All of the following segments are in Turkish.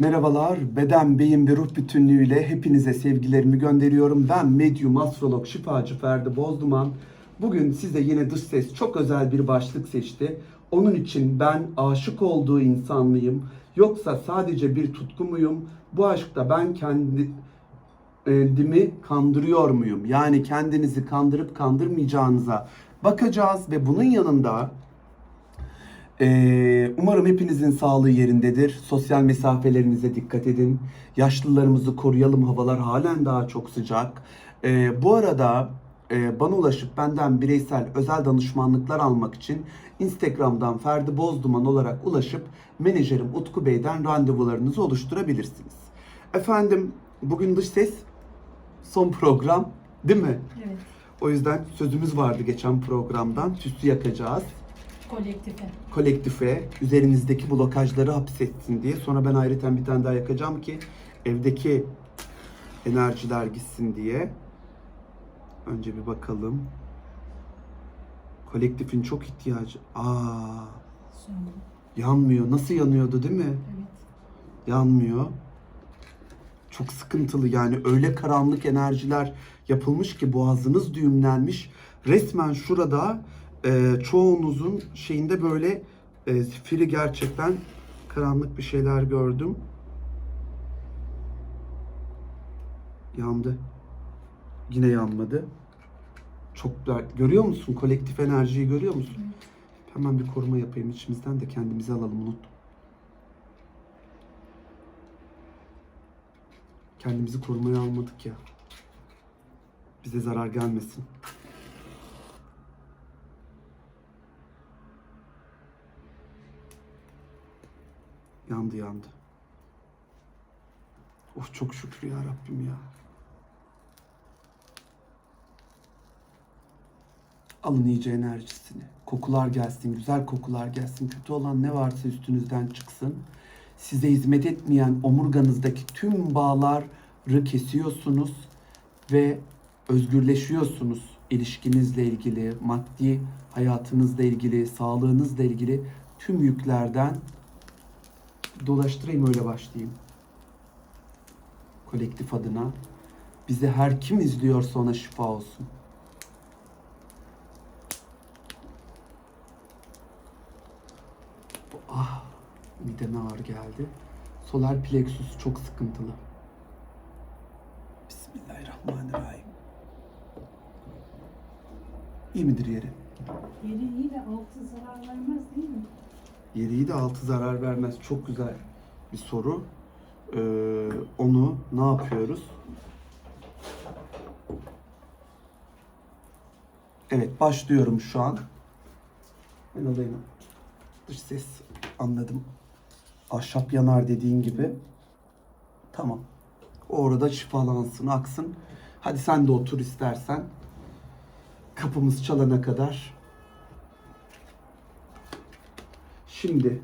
Merhabalar, beden, beyin ve ruh bütünlüğüyle hepinize sevgilerimi gönderiyorum. Ben medyum, astrolog, şifacı Ferdi Bozduman. Bugün size yine dış ses çok özel bir başlık seçti. Onun için ben aşık olduğu insan mıyım? Yoksa sadece bir tutku muyum? Bu aşkta ben kendi kendimi kandırıyor muyum? Yani kendinizi kandırıp kandırmayacağınıza bakacağız ve bunun yanında ee, umarım hepinizin sağlığı yerindedir. Sosyal mesafelerinize dikkat edin. Yaşlılarımızı koruyalım. Havalar halen daha çok sıcak. Ee, bu arada e, bana ulaşıp benden bireysel özel danışmanlıklar almak için Instagram'dan Ferdi Bozduman olarak ulaşıp menajerim Utku Bey'den randevularınızı oluşturabilirsiniz. Efendim bugün dış ses son program değil mi? Evet, O yüzden sözümüz vardı geçen programdan. Tüsü yakacağız kolektife. kolektife üzerinizdeki blokajları hapsetsin diye. Sonra ben ayrıca bir tane daha yakacağım ki evdeki enerjiler gitsin diye. Önce bir bakalım. Kolektifin çok ihtiyacı. Aa, Sonra. yanmıyor. Nasıl yanıyordu değil mi? Evet. Yanmıyor. Çok sıkıntılı yani öyle karanlık enerjiler yapılmış ki boğazınız düğümlenmiş. Resmen şurada e, çoğunuzun şeyinde böyle e, zifiri gerçekten karanlık bir şeyler gördüm. Yandı. Yine yanmadı. Çok dert. Görüyor musun? Kolektif enerjiyi görüyor musun? Evet. Hemen bir koruma yapayım içimizden de kendimizi alalım unuttum. Kendimizi korumaya almadık ya. Bize zarar gelmesin. Yandı yandı. Of çok şükür ya Rabbim ya. Alın iyice enerjisini. Kokular gelsin, güzel kokular gelsin. Kötü olan ne varsa üstünüzden çıksın. Size hizmet etmeyen omurganızdaki tüm bağları kesiyorsunuz ve özgürleşiyorsunuz. İlişkinizle ilgili, maddi hayatınızla ilgili, sağlığınızla ilgili tüm yüklerden dolaştırayım öyle başlayayım. Kolektif adına bizi her kim izliyorsa ona şifa olsun. Ah, mideme ağır geldi. Solar plexus çok sıkıntılı. Bismillahirrahmanirrahim. İyi midir yeri? Yeri iyi de altı zarar vermez değil mi? Yeri iyi de altı zarar vermez. Çok güzel bir soru. Ee, onu ne yapıyoruz? Evet başlıyorum şu an. Ben alayım. Dış ses anladım. Ahşap yanar dediğin gibi. Tamam. Orada şifalansın, aksın. Hadi sen de otur istersen. Kapımız çalana kadar. Şimdi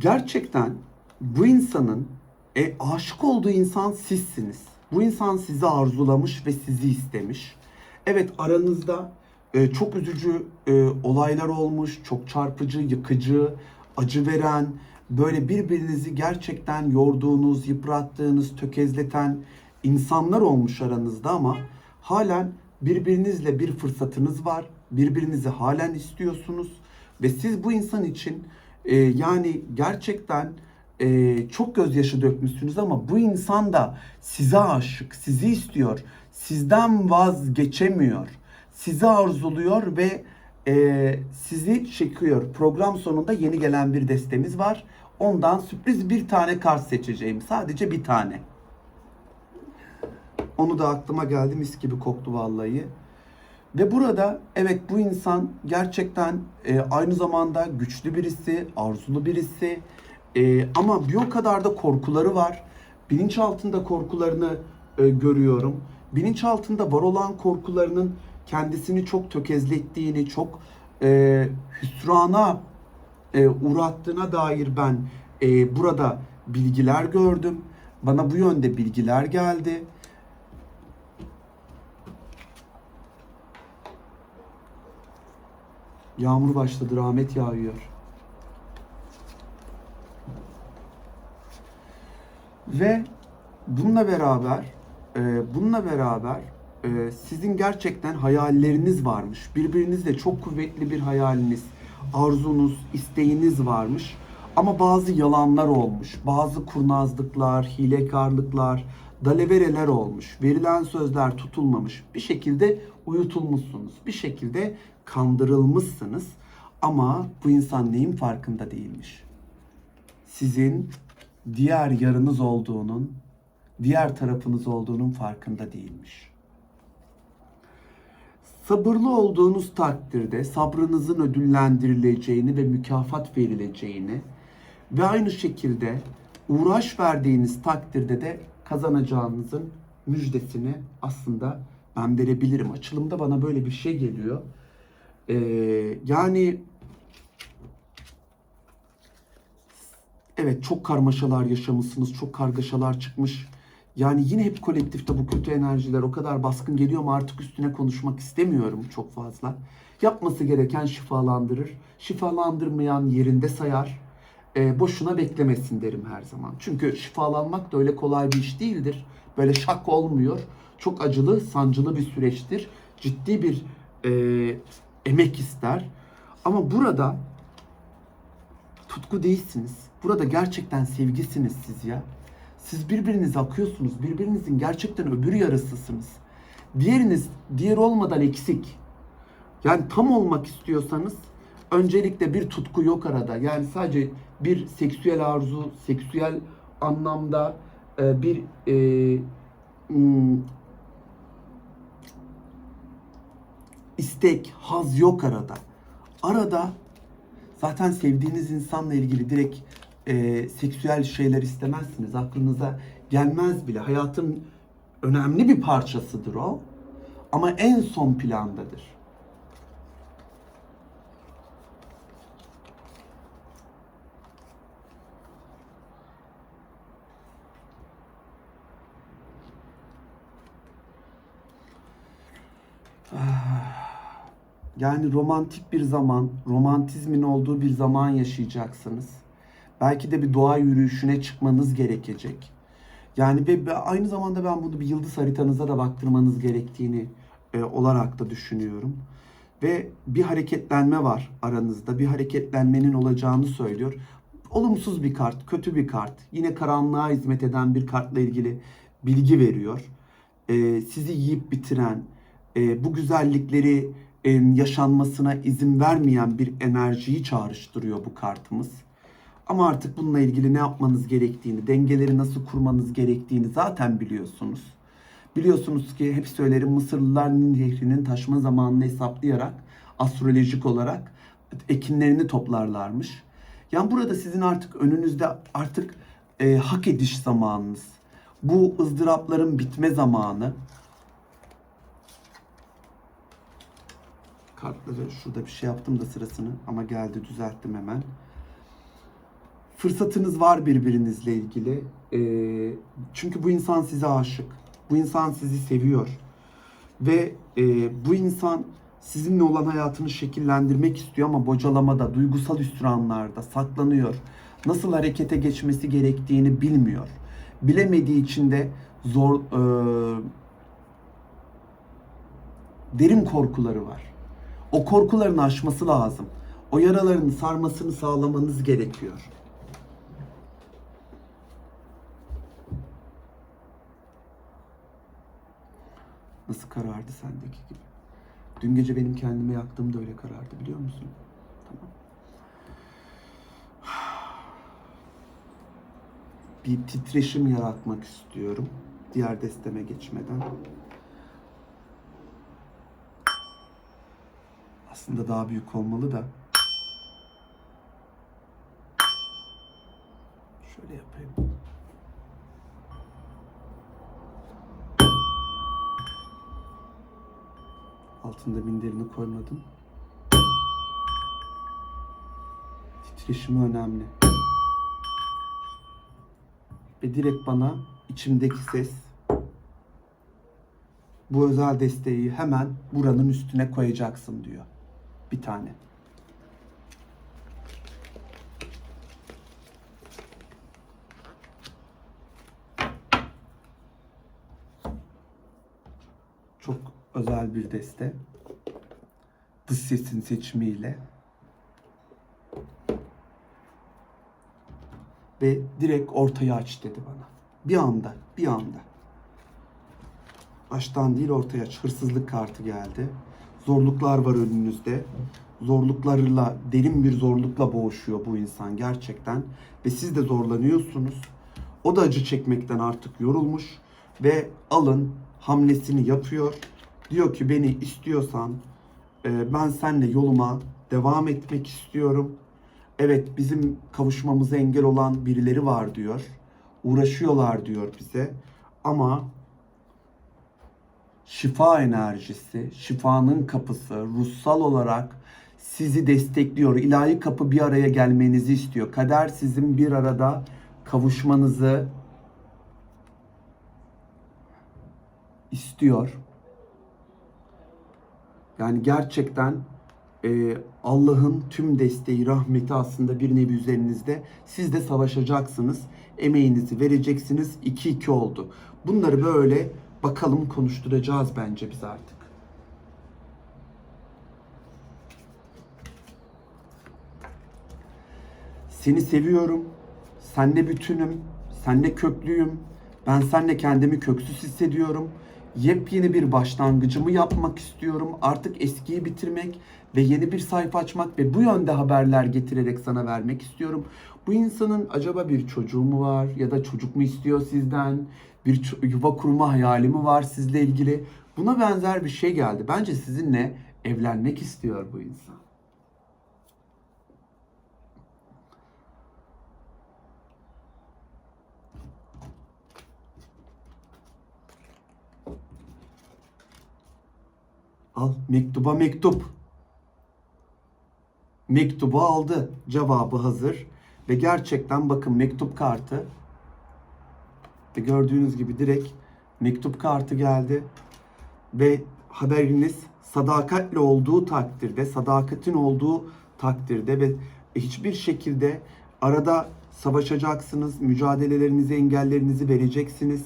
gerçekten bu insanın e, aşık olduğu insan sizsiniz. Bu insan sizi arzulamış ve sizi istemiş. Evet aranızda e, çok üzücü e, olaylar olmuş, çok çarpıcı, yıkıcı, acı veren, böyle birbirinizi gerçekten yorduğunuz, yıprattığınız, tökezleten insanlar olmuş aranızda ama halen birbirinizle bir fırsatınız var. Birbirinizi halen istiyorsunuz ve siz bu insan için e, yani gerçekten e, çok gözyaşı dökmüşsünüz ama bu insan da size aşık, sizi istiyor, sizden vazgeçemiyor, sizi arzuluyor ve e, sizi çekiyor. Program sonunda yeni gelen bir destemiz var. Ondan sürpriz bir tane kart seçeceğim. Sadece bir tane. Onu da aklıma geldi mis gibi koktu vallahi. Ve burada evet bu insan gerçekten e, aynı zamanda güçlü birisi, arzulu birisi E, ama bir o kadar da korkuları var. Bilinç altında korkularını e, görüyorum. Bilinç altında var olan korkularının kendisini çok tökezlettiğini, çok e, hüsrana e, uğrattığına dair ben e, burada bilgiler gördüm. Bana bu yönde bilgiler geldi. Yağmur başladı, rahmet yağıyor. Ve bununla beraber e, bununla beraber e, sizin gerçekten hayalleriniz varmış. Birbirinizle çok kuvvetli bir hayaliniz, arzunuz, isteğiniz varmış. Ama bazı yalanlar olmuş, bazı kurnazlıklar, hilekarlıklar, dalavereler olmuş. Verilen sözler tutulmamış. Bir şekilde uyutulmuşsunuz. Bir şekilde kandırılmışsınız. Ama bu insan neyin farkında değilmiş? Sizin diğer yarınız olduğunun, diğer tarafınız olduğunun farkında değilmiş. Sabırlı olduğunuz takdirde sabrınızın ödüllendirileceğini ve mükafat verileceğini ve aynı şekilde uğraş verdiğiniz takdirde de kazanacağınızın müjdesini aslında ben verebilirim. Açılımda bana böyle bir şey geliyor. Ee, yani evet çok karmaşalar yaşamışsınız, çok kargaşalar çıkmış. Yani yine hep kolektifte bu kötü enerjiler o kadar baskın geliyor ama artık üstüne konuşmak istemiyorum çok fazla. Yapması gereken şifalandırır. Şifalandırmayan yerinde sayar. E, boşuna beklemesin derim her zaman. Çünkü şifalanmak da öyle kolay bir iş değildir. Böyle şak olmuyor. Çok acılı, sancılı bir süreçtir. Ciddi bir e, emek ister. Ama burada tutku değilsiniz. Burada gerçekten sevgisiniz siz ya. Siz birbirinize akıyorsunuz. Birbirinizin gerçekten öbür yarısısınız. Diğeriniz diğer olmadan eksik. Yani tam olmak istiyorsanız öncelikle bir tutku yok arada. Yani sadece bir seksüel arzu, seksüel anlamda e, bir e, hmm, istek, haz yok arada. Arada zaten sevdiğiniz insanla ilgili direkt e, seksüel şeyler istemezsiniz. Aklınıza gelmez bile. Hayatın önemli bir parçasıdır o. Ama en son plandadır. Yani romantik bir zaman, romantizmin olduğu bir zaman yaşayacaksınız. Belki de bir doğa yürüyüşüne çıkmanız gerekecek. Yani ve aynı zamanda ben bunu bir yıldız haritanıza da baktırmanız gerektiğini e, olarak da düşünüyorum. Ve bir hareketlenme var aranızda. Bir hareketlenmenin olacağını söylüyor. Olumsuz bir kart, kötü bir kart. Yine karanlığa hizmet eden bir kartla ilgili bilgi veriyor. E, sizi yiyip bitiren, e, bu güzellikleri yaşanmasına izin vermeyen bir enerjiyi çağrıştırıyor bu kartımız. Ama artık bununla ilgili ne yapmanız gerektiğini, dengeleri nasıl kurmanız gerektiğini zaten biliyorsunuz. Biliyorsunuz ki hep söylerim Mısırlılar Nil Nehri'nin taşma zamanını hesaplayarak astrolojik olarak ekinlerini toplarlarmış. Yani burada sizin artık önünüzde artık e, hak ediş zamanınız. Bu ızdırapların bitme zamanı. Kartları şurada bir şey yaptım da sırasını ama geldi düzelttim hemen fırsatınız var birbirinizle ilgili. Ee, çünkü bu insan size aşık. Bu insan sizi seviyor. Ve e, bu insan sizinle olan hayatını şekillendirmek istiyor ama bocalamada, duygusal hüsranlarda saklanıyor. Nasıl harekete geçmesi gerektiğini bilmiyor. Bilemediği için de zor e, derin korkuları var. O korkularını aşması lazım. O yaralarını sarmasını sağlamanız gerekiyor. Nasıl karardı sendeki gibi? Dün gece benim kendime yaktığım da öyle karardı biliyor musun? Tamam. Bir titreşim yaratmak istiyorum. Diğer desteme geçmeden. Aslında daha büyük olmalı da. Şöyle yapayım. Altında minderini koymadım. Titreşimi önemli. Ve direkt bana içimdeki ses bu özel desteği hemen buranın üstüne koyacaksın diyor bir tane. Çok özel bir deste. Dış sesin seçimiyle. Ve direkt ortayı aç dedi bana. Bir anda, bir anda. Baştan değil ortaya aç. Hırsızlık kartı geldi. Zorluklar var önünüzde. Zorluklarla, derin bir zorlukla boğuşuyor bu insan gerçekten. Ve siz de zorlanıyorsunuz. O da acı çekmekten artık yorulmuş. Ve alın hamlesini yapıyor. Diyor ki beni istiyorsan e, ben seninle yoluma devam etmek istiyorum. Evet bizim kavuşmamıza engel olan birileri var diyor. Uğraşıyorlar diyor bize. Ama şifa enerjisi, şifanın kapısı ruhsal olarak sizi destekliyor. İlahi kapı bir araya gelmenizi istiyor. Kader sizin bir arada kavuşmanızı istiyor. Yani gerçekten e, Allah'ın tüm desteği, rahmeti aslında bir nevi üzerinizde. Siz de savaşacaksınız. Emeğinizi vereceksiniz. 2-2 oldu. Bunları böyle bakalım konuşturacağız bence biz artık. Seni seviyorum. Senle bütünüm. Senle köklüyüm. Ben senle kendimi köksüz hissediyorum. Yepyeni bir başlangıcımı yapmak istiyorum. Artık eskiyi bitirmek ve yeni bir sayfa açmak ve bu yönde haberler getirerek sana vermek istiyorum. Bu insanın acaba bir çocuğu mu var ya da çocuk mu istiyor sizden? Bir yuva kurma hayali mi var sizle ilgili? Buna benzer bir şey geldi. Bence sizinle evlenmek istiyor bu insan. Al mektuba mektup. Mektubu aldı. Cevabı hazır. Ve gerçekten bakın mektup kartı. Ve gördüğünüz gibi direkt mektup kartı geldi. Ve haberiniz sadakatli olduğu takdirde, sadakatin olduğu takdirde ve hiçbir şekilde arada savaşacaksınız, mücadelelerinizi, engellerinizi vereceksiniz.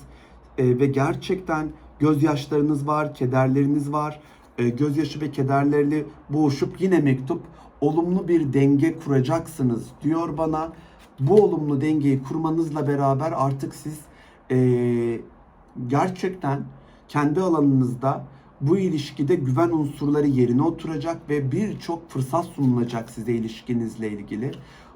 Ee, ve gerçekten gözyaşlarınız var, kederleriniz var. Ee, gözyaşı ve kederlerle boğuşup yine mektup olumlu bir denge kuracaksınız diyor bana. Bu olumlu dengeyi kurmanızla beraber artık siz ee, gerçekten kendi alanınızda bu ilişkide güven unsurları yerine oturacak ve birçok fırsat sunulacak size ilişkinizle ilgili.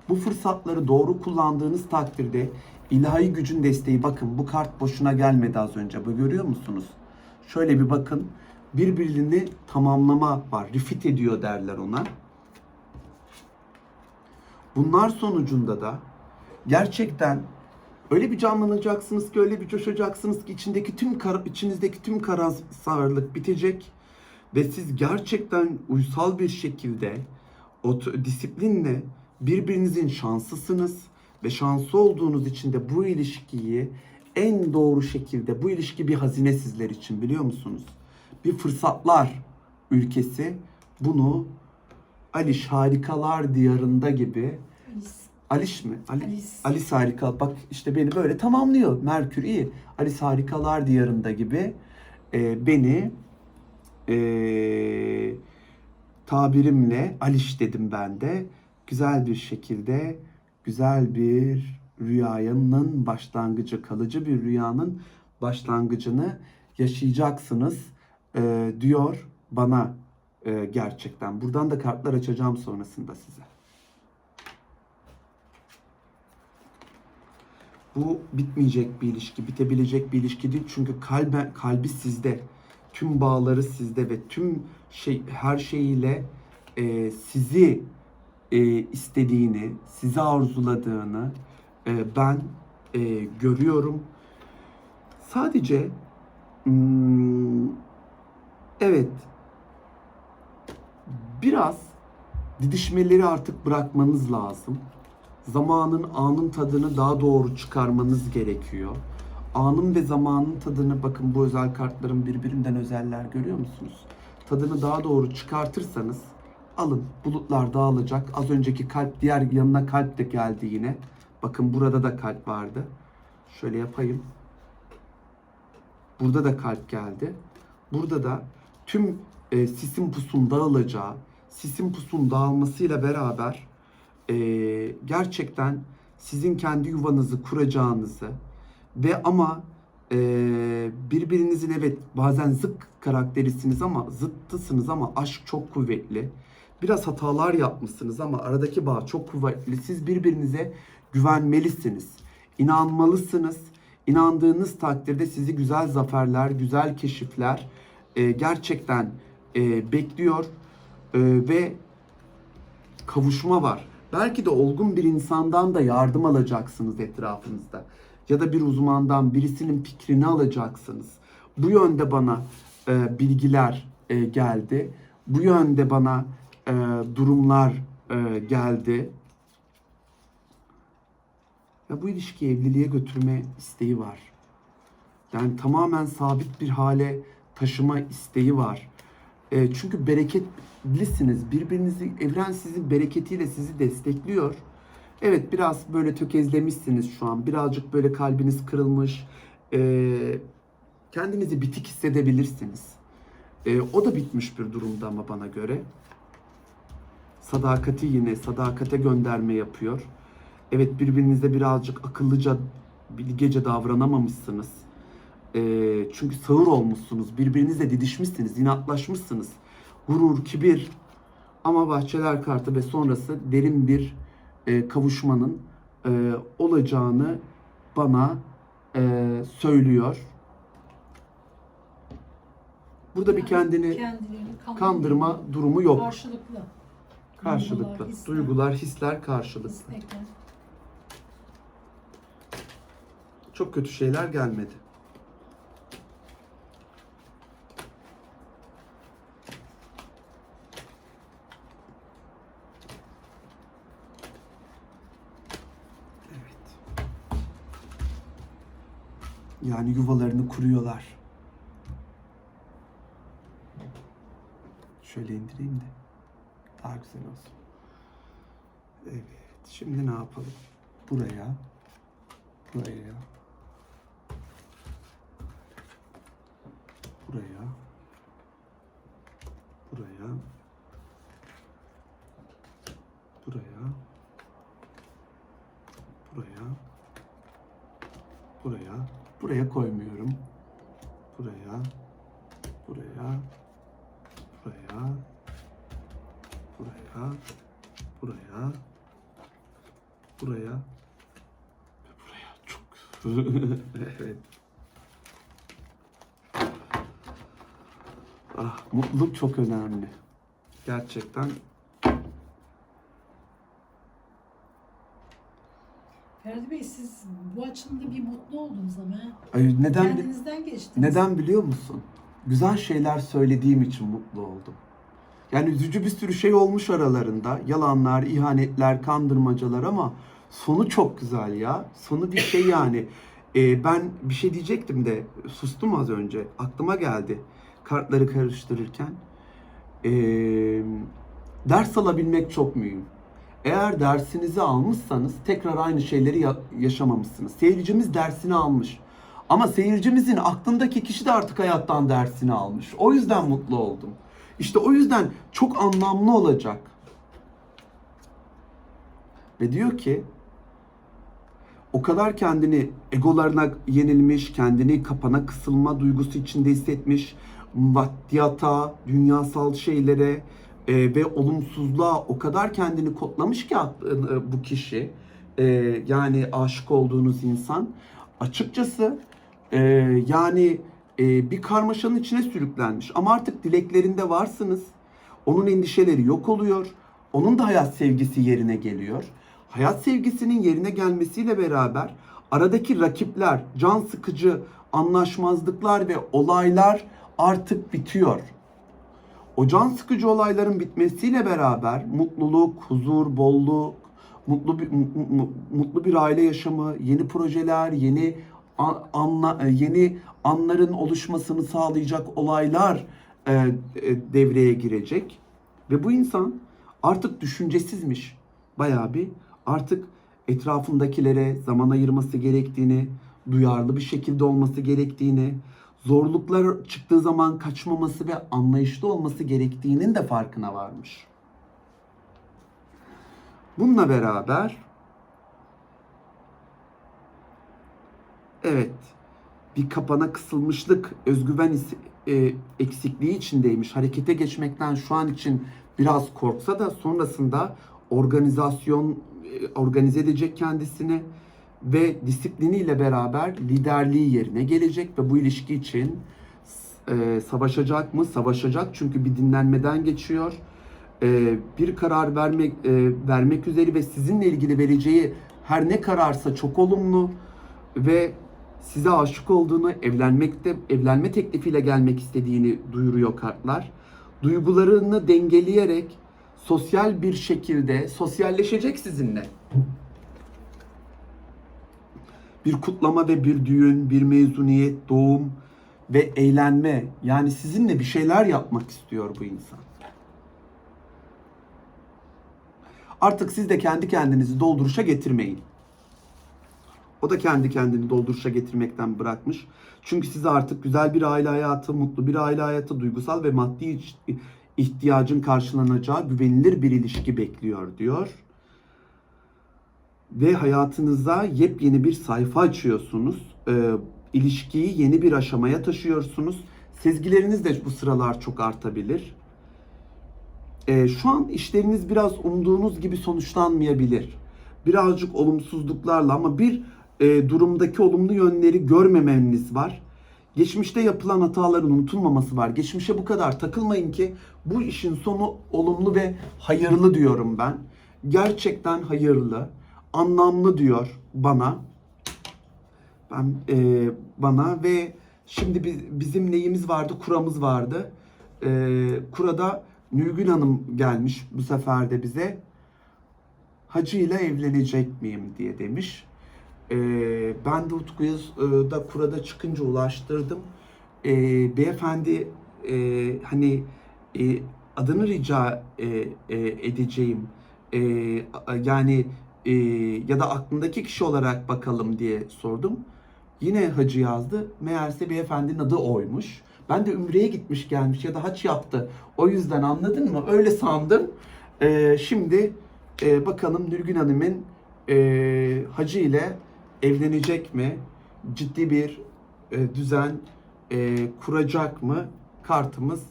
Bu fırsatları doğru kullandığınız takdirde ilahi gücün desteği bakın bu kart boşuna gelmedi az önce. Bu görüyor musunuz? Şöyle bir bakın. Birbirini tamamlama var. Refit ediyor derler ona. Bunlar sonucunda da gerçekten öyle bir canlanacaksınız ki öyle bir coşacaksınız ki içindeki tüm kara, içinizdeki tüm karamsarlık bitecek ve siz gerçekten uysal bir şekilde o t- disiplinle birbirinizin şanslısınız ve şanslı olduğunuz için de bu ilişkiyi en doğru şekilde bu ilişki bir hazine sizler için biliyor musunuz? Bir fırsatlar ülkesi bunu Aliş Harikalar Diyarında gibi. Aliş mi? Ali, Alice. Alice Harika. Bak işte beni böyle tamamlıyor. Merkür iyi. Alice Harikalar Diyarında gibi e, beni e, tabirimle Aliş dedim ben de. Güzel bir şekilde güzel bir rüyanın başlangıcı, kalıcı bir rüyanın başlangıcını yaşayacaksınız e, diyor bana e, gerçekten. Buradan da kartlar açacağım sonrasında size. Bu bitmeyecek bir ilişki, bitebilecek bir ilişki değil. Çünkü kalbe, kalbi sizde. Tüm bağları sizde ve tüm şey her şeyiyle e, sizi e, istediğini, sizi arzuladığını e, ben e, görüyorum. Sadece hmm, evet biraz didişmeleri artık bırakmanız lazım. Zamanın, anın tadını daha doğru çıkarmanız gerekiyor. Anın ve zamanın tadını bakın bu özel kartların birbirinden özeller görüyor musunuz? Tadını daha doğru çıkartırsanız alın bulutlar dağılacak. Az önceki kalp diğer yanına kalp de geldi yine. Bakın burada da kalp vardı. Şöyle yapayım. Burada da kalp geldi. Burada da tüm e, sisin pusun dağılacağı, sisin pusun dağılmasıyla beraber e, gerçekten sizin kendi yuvanızı kuracağınızı ve ama e, birbirinizin evet bazen zıt karakterisiniz ama zıttısınız ama aşk çok kuvvetli. Biraz hatalar yapmışsınız ama aradaki bağ çok kuvvetli. Siz birbirinize güvenmelisiniz. İnanmalısınız. İnandığınız takdirde sizi güzel zaferler, güzel keşifler e, gerçekten e, bekliyor E, ve kavuşma var. Belki de olgun bir insandan da yardım alacaksınız etrafınızda. Ya da bir uzmandan birisinin fikrini alacaksınız. Bu yönde bana e, bilgiler e, geldi. Bu yönde bana e, durumlar e, geldi. Ya bu ilişkiyi evliliğe götürme isteği var. Yani tamamen sabit bir hale taşıma isteği var. E, çünkü bereketlisiniz. Birbirinizi, evren sizin bereketiyle sizi destekliyor. Evet biraz böyle tökezlemişsiniz şu an. Birazcık böyle kalbiniz kırılmış. E, kendinizi bitik hissedebilirsiniz. E, o da bitmiş bir durumda ama bana göre. Sadakati yine sadakate gönderme yapıyor. Evet birbirinize birazcık akıllıca, bilgece davranamamışsınız. Ee, çünkü sağır olmuşsunuz. Birbirinizle didişmişsiniz, inatlaşmışsınız. Gurur, kibir ama bahçeler kartı ve sonrası derin bir e, kavuşmanın e, olacağını bana e, söylüyor. Burada bir kendini Kendilerini kandırma durumu yok. Karşılıklı. Karşılıklı. Duygular, hisler. Duygular, hisler karşılıklı. istekler. Çok kötü şeyler gelmedi. Evet. Yani yuvalarını kuruyorlar. Şöyle indireyim de daha güzel olsun. Evet. Şimdi ne yapalım? Buraya buraya buraya buraya buraya buraya buraya koymuyorum. Buraya buraya buraya buraya buraya buraya. Buraya çok evet. Ah mutluluk çok önemli. Gerçekten Ferdi Bey siz bu açılımda bir mutlu oldunuz ama. Ay, neden Kendinizden geçtiniz. Neden biliyor musun? Güzel şeyler söylediğim için mutlu oldum. Yani üzücü bir sürü şey olmuş aralarında. Yalanlar, ihanetler, kandırmacalar ama sonu çok güzel ya. Sonu bir şey yani. Ee, ben bir şey diyecektim de sustum az önce. Aklıma geldi kartları karıştırırken. Ee, ders alabilmek çok mühim. Eğer dersinizi almışsanız tekrar aynı şeyleri ya- yaşamamışsınız. Seyircimiz dersini almış. Ama seyircimizin aklındaki kişi de artık hayattan dersini almış. O yüzden mutlu oldum. İşte o yüzden çok anlamlı olacak. Ve diyor ki o kadar kendini egolarına yenilmiş, kendini kapana kısılma duygusu içinde hissetmiş, maddiyata, dünyasal şeylere e, ve olumsuzluğa o kadar kendini kodlamış ki e, bu kişi, e, yani aşık olduğunuz insan, açıkçası e, yani e, bir karmaşanın içine sürüklenmiş. Ama artık dileklerinde varsınız. Onun endişeleri yok oluyor. Onun da hayat sevgisi yerine geliyor. Hayat sevgisinin yerine gelmesiyle beraber aradaki rakipler, can sıkıcı anlaşmazlıklar ve olaylar artık bitiyor. O can sıkıcı olayların bitmesiyle beraber mutluluk, huzur, bolluk, mutlu bir mu- mu- mutlu bir aile yaşamı, yeni projeler, yeni an- anla, e, yeni anların oluşmasını sağlayacak olaylar e, e, devreye girecek ve bu insan artık düşüncesizmiş. Bayağı bir artık etrafındakilere zaman ayırması gerektiğini, duyarlı bir şekilde olması gerektiğini, zorluklar çıktığı zaman kaçmaması ve anlayışlı olması gerektiğinin de farkına varmış. Bununla beraber evet bir kapana kısılmışlık, özgüven e, eksikliği içindeymiş. Harekete geçmekten şu an için biraz korksa da sonrasında organizasyon e, organize edecek kendisini ve disipliniyle beraber liderliği yerine gelecek ve bu ilişki için e, savaşacak mı? Savaşacak çünkü bir dinlenmeden geçiyor. E, bir karar vermek e, vermek üzere ve sizinle ilgili vereceği her ne kararsa çok olumlu ve size aşık olduğunu, evlenmekte evlenme teklifiyle gelmek istediğini duyuruyor kartlar. Duygularını dengeleyerek sosyal bir şekilde sosyalleşecek sizinle. Bir kutlama ve bir düğün, bir mezuniyet, doğum ve eğlenme. Yani sizinle bir şeyler yapmak istiyor bu insan. Artık siz de kendi kendinizi dolduruşa getirmeyin. O da kendi kendini dolduruşa getirmekten bırakmış. Çünkü size artık güzel bir aile hayatı, mutlu bir aile hayatı, duygusal ve maddi ihtiyacın karşılanacağı güvenilir bir ilişki bekliyor diyor. Ve hayatınıza yepyeni bir sayfa açıyorsunuz. Ee, ilişkiyi yeni bir aşamaya taşıyorsunuz. Sezgileriniz de bu sıralar çok artabilir. Ee, şu an işleriniz biraz umduğunuz gibi sonuçlanmayabilir. Birazcık olumsuzluklarla ama bir e, durumdaki olumlu yönleri görmemeniz var. Geçmişte yapılan hataların unutulmaması var. Geçmişe bu kadar takılmayın ki bu işin sonu olumlu ve hayırlı diyorum ben. Gerçekten hayırlı, anlamlı diyor bana. Ben e, bana ve şimdi biz, bizim neyimiz vardı? Kuramız vardı. E, kurada Nülgün Hanım gelmiş bu sefer de bize. Hacı ile evlenecek miyim diye demiş. E, ben de Utku'ya e, da kurada çıkınca ulaştırdım. E, beyefendi e, hani e, adını rica e, e, edeceğim. E, yani e, ya da aklındaki kişi olarak bakalım diye sordum. Yine hacı yazdı. Meğerse beyefendinin adı oymuş. Ben de Ümre'ye gitmiş gelmiş ya da haç yaptı. O yüzden anladın mı? Öyle sandım. Ee, şimdi e, bakalım Nurgün Hanım'ın e, hacı ile evlenecek mi? Ciddi bir e, düzen e, kuracak mı? Kartımız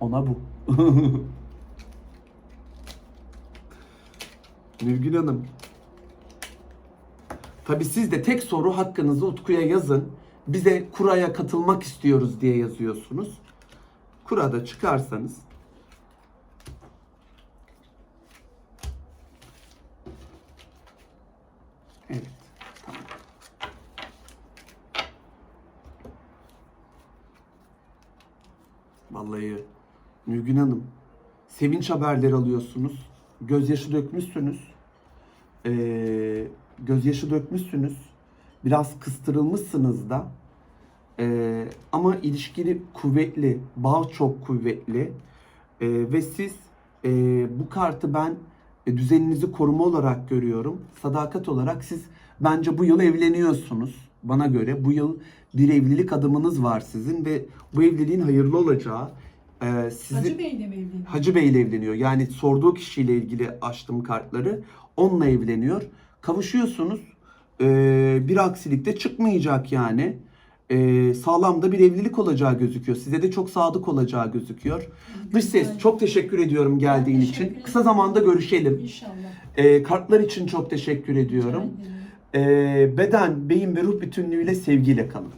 ona bu. Nurgün Hanım. Tabii siz de tek soru hakkınızı Utku'ya yazın. Bize kuraya katılmak istiyoruz diye yazıyorsunuz. Kurada çıkarsanız Evet. Tamam. Vallahi Nülgün Hanım sevinç haberleri alıyorsunuz. Gözyaşı dökmüşsünüz. Ee, gözyaşı dökmüşsünüz. Biraz kıstırılmışsınız da. Ee, ama ilişkili kuvvetli, bağ çok kuvvetli. Ee, ve siz e, bu kartı ben e, düzeninizi koruma olarak görüyorum. Sadakat olarak siz bence bu yıl evleniyorsunuz. Bana göre bu yıl bir evlilik adımınız var sizin ve bu evliliğin hayırlı olacağı e, sizi... Hacı Bey'le mi evleniyor? Hacı Bey ile evleniyor. Yani sorduğu kişiyle ilgili açtım kartları. Onunla evleniyor. Kavuşuyorsunuz. Ee, bir aksilik de çıkmayacak yani. Ee, sağlam da bir evlilik olacağı gözüküyor. Size de çok sadık olacağı gözüküyor. Dış ses çok teşekkür ediyorum geldiğin teşekkür için. Kısa zamanda görüşelim. İnşallah. Ee, kartlar için çok teşekkür ediyorum. Ee, beden, beyin ve ruh bütünlüğüyle sevgiyle kalın.